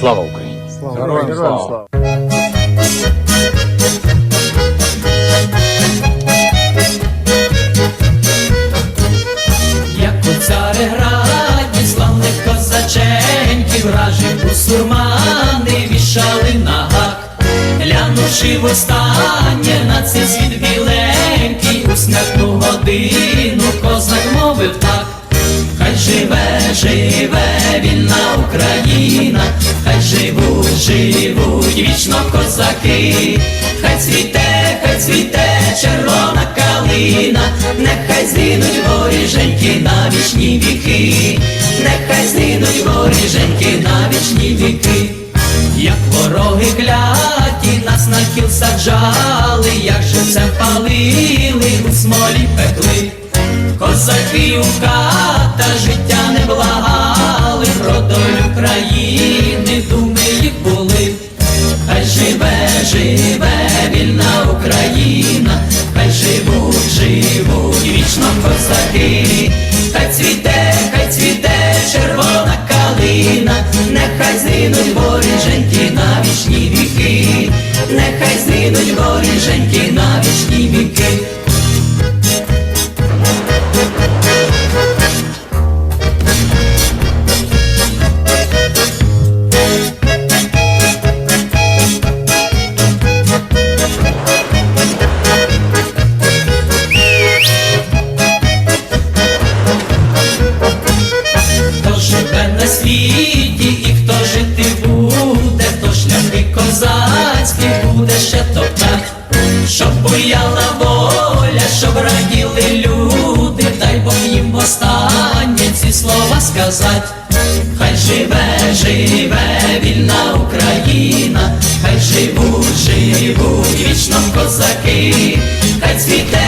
Слава Україні! Героям слава! Як у цареграді славних козаченьків вражих бусурмани вішали на гак, глянувши востаннє на цей світ біленький, у смертну годину козак мовив так. Живе, живе вільна Україна, хай живуть, живуть вічно козаки, хай цвіте, хай цвіте червона калина, нехай згинуть воріженьки на вічні віки, нехай згинуть воріженьки на вічні віки. Як вороги кляті нас на кіл саджали, як живцем палили, у смолі пекли. Козаки у ката життя не благали, про долю країни думи їх були. Хай живе, живе вільна Україна, хай живуть, живуть вічно козаки, хай цвіте, хай цвіте червона калина, нехай згинуть воріженьки на вічні віки, нехай згинуть воріженьки на вічні віки. Світі і хто жити буде, хто шляхи козацькі буде ще топтать, щоб буяла воля, щоб раділи люди, дай Бог їм востаннє ці слова сказать. Хай живе, живе вільна Україна, хай живуть, живуть вічно козаки, хай цвіте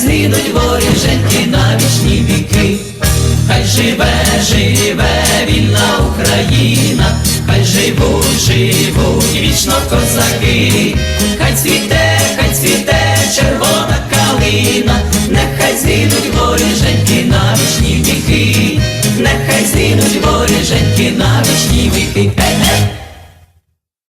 згинуть воріженьки на вічні віки. Хай живе, живе вільна Україна, хай живуть, живуть вічно козаки, хай цвіте, хай цвіте червона калина, нехай згинуть воріженьки на вічні віки, нехай згинуть воріженьки на вічні